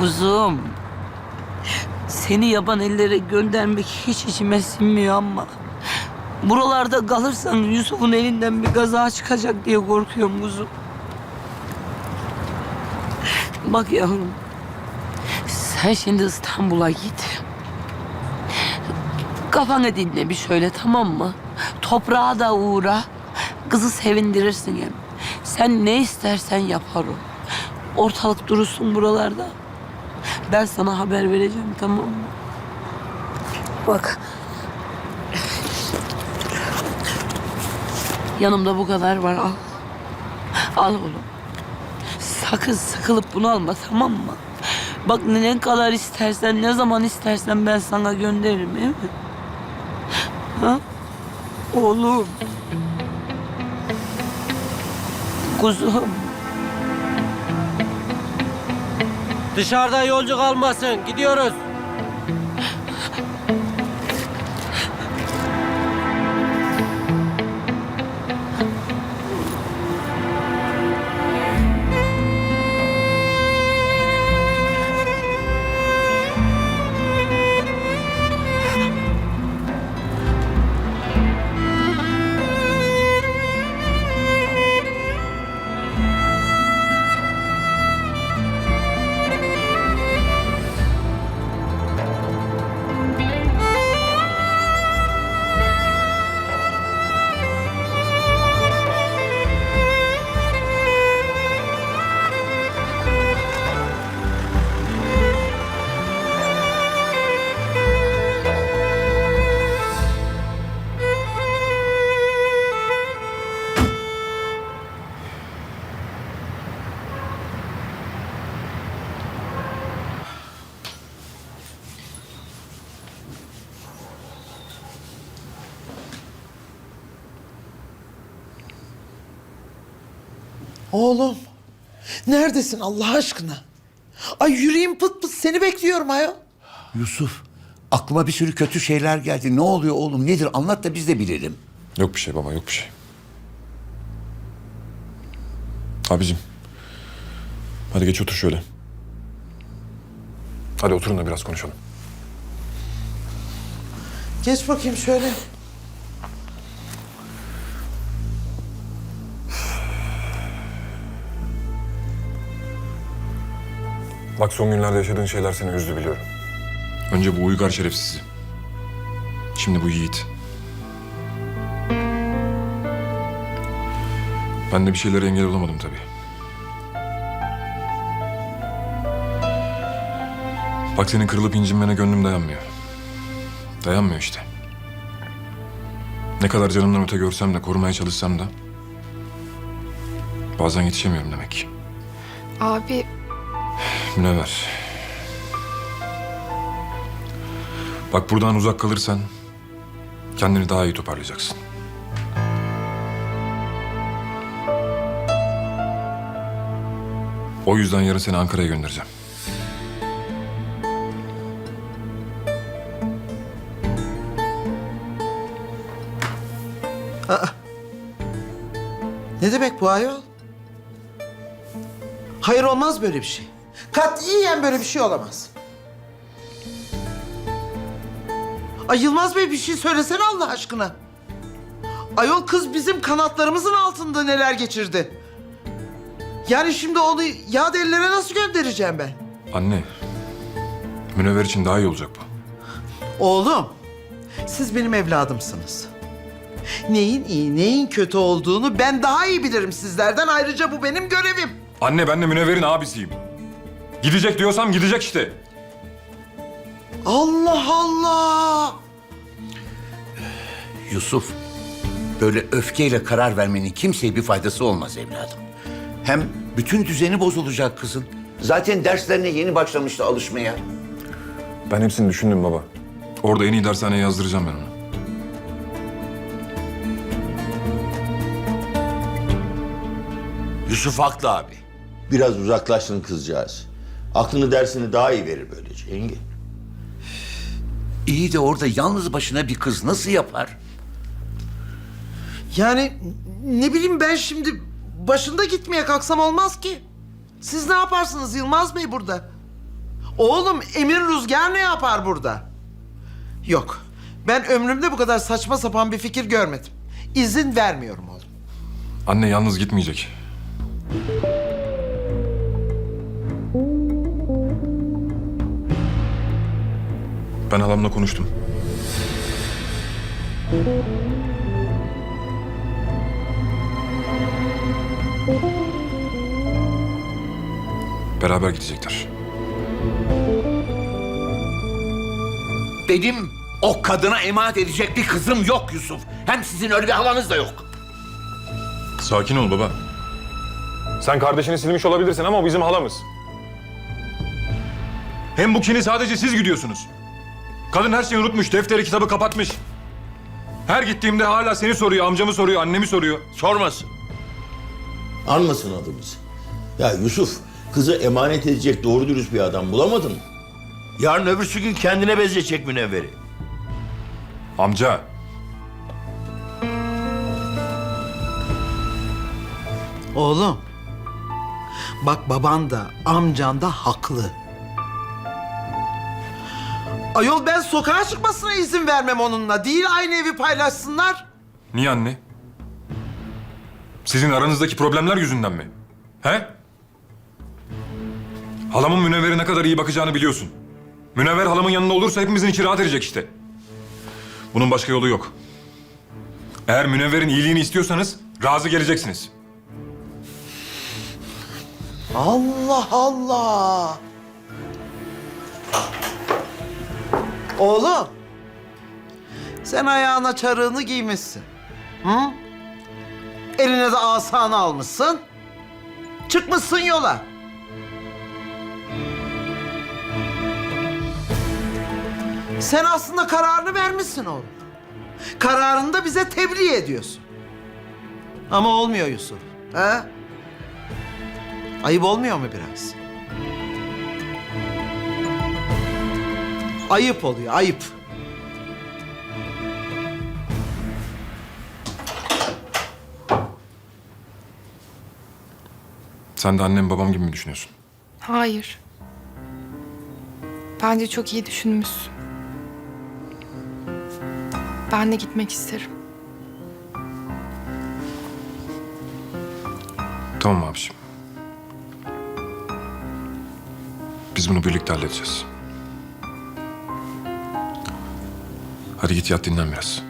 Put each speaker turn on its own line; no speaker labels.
Kuzum. Seni yaban ellere göndermek hiç içime sinmiyor ama... Buralarda kalırsan Yusuf'un elinden bir gaza çıkacak diye korkuyorum kuzum. Bak yavrum. Sen şimdi İstanbul'a git. Kafanı dinle bir şöyle tamam mı? Toprağa da uğra. Kızı sevindirirsin hem. Sen ne istersen yapar o. Ortalık durursun buralarda. Ben sana haber vereceğim tamam mı? Bak. Yanımda bu kadar var al. Al oğlum. Sakın sıkılıp bunu alma tamam mı? Bak ne kadar istersen, ne zaman istersen ben sana gönderirim değil mi? Ha? Oğlum. Kuzum.
Dışarıda yolcu kalmasın. Gidiyoruz.
Oğlum, neredesin Allah aşkına? Ay yüreğim pıt pıt seni bekliyorum ayol.
Yusuf, aklıma bir sürü kötü şeyler geldi. Ne oluyor oğlum? Nedir? Anlat da biz de bilelim.
Yok bir şey baba yok bir şey. Abicim. Hadi geç otur şöyle. Hadi oturun da biraz konuşalım.
Geç bakayım şöyle.
Bak son günlerde yaşadığın şeyler seni üzdü biliyorum. Önce bu uygar şerefsizi. Şimdi bu yiğit. Ben de bir şeylere engel olamadım tabii. Bak senin kırılıp incinmene gönlüm dayanmıyor. Dayanmıyor işte. Ne kadar canımdan öte görsem de korumaya çalışsam da... ...bazen yetişemiyorum demek ki.
Abi
Münevver. Bak buradan uzak kalırsan kendini daha iyi toparlayacaksın. O yüzden yarın seni Ankara'ya göndereceğim.
Ne demek bu ayol? Hayır olmaz böyle bir şey. Katiyen böyle bir şey olamaz. Ay Yılmaz Bey bir şey söylesene Allah aşkına. Ayol kız bizim kanatlarımızın altında neler geçirdi. Yani şimdi onu yad ellere nasıl göndereceğim ben?
Anne, Münevver için daha iyi olacak bu.
Oğlum, siz benim evladımsınız. Neyin iyi, neyin kötü olduğunu ben daha iyi bilirim sizlerden. Ayrıca bu benim görevim.
Anne ben de Münevver'in abisiyim. Gidecek diyorsam gidecek işte.
Allah Allah!
Yusuf, böyle öfkeyle karar vermenin kimseye bir faydası olmaz evladım. Hem bütün düzeni bozulacak kızın. Zaten derslerine yeni başlamıştı alışmaya.
Ben hepsini düşündüm baba. Orada en iyi dershaneye yazdıracağım ben onu.
Yusuf haklı abi. Biraz uzaklaşsın kızcağız. Aklını dersini daha iyi verir böylece yenge.
İyi de orada yalnız başına bir kız nasıl yapar?
Yani ne bileyim ben şimdi başında gitmeye kalksam olmaz ki. Siz ne yaparsınız Yılmaz Bey burada? Oğlum Emir Rüzgar ne yapar burada? Yok. Ben ömrümde bu kadar saçma sapan bir fikir görmedim. İzin vermiyorum oğlum.
Anne yalnız gitmeyecek. Ben halamla konuştum. Beraber gidecekler.
Dedim o kadına emanet edecek bir kızım yok Yusuf. Hem sizin öyle bir halanız da yok.
Sakin ol baba. Sen kardeşini silmiş olabilirsin ama o bizim halamız. Hem bu kini sadece siz gidiyorsunuz. Kadın her şeyi unutmuş, defteri kitabı kapatmış. Her gittiğimde hala seni soruyor, amcamı soruyor, annemi soruyor.
Sormasın. Anmasın adımızı. Ya Yusuf, kızı emanet edecek doğru dürüst bir adam bulamadın mı? Yarın öbürsü gün kendine bezleyecek münevveri.
Amca,
Oğlum. Bak baban da amcan da haklı. Ayol ben sokağa çıkmasına izin vermem onunla. Değil aynı evi paylaşsınlar.
niye anne? Sizin aranızdaki problemler yüzünden mi? He? Halamın Münevver'e ne kadar iyi bakacağını biliyorsun. Münevver halamın yanında olursa hepimizin içi rahat edecek işte. Bunun başka yolu yok. Eğer Münevver'in iyiliğini istiyorsanız razı geleceksiniz.
Allah Allah. Oğlum. Sen ayağına çarığını giymişsin. Hı? Eline de asanı almışsın. Çıkmışsın yola. Sen aslında kararını vermişsin oğlum. Kararını da bize tebliğ ediyorsun. Ama olmuyor Yusuf. He? Ayıp olmuyor mu biraz? Ayıp oluyor, ayıp.
Sen de annem babam gibi mi düşünüyorsun?
Hayır. Bence çok iyi düşünmüşsün. Ben de gitmek isterim.
Tamam abiciğim. Biz bunu birlikte halledeceğiz. Hadi git yat dinlen biraz.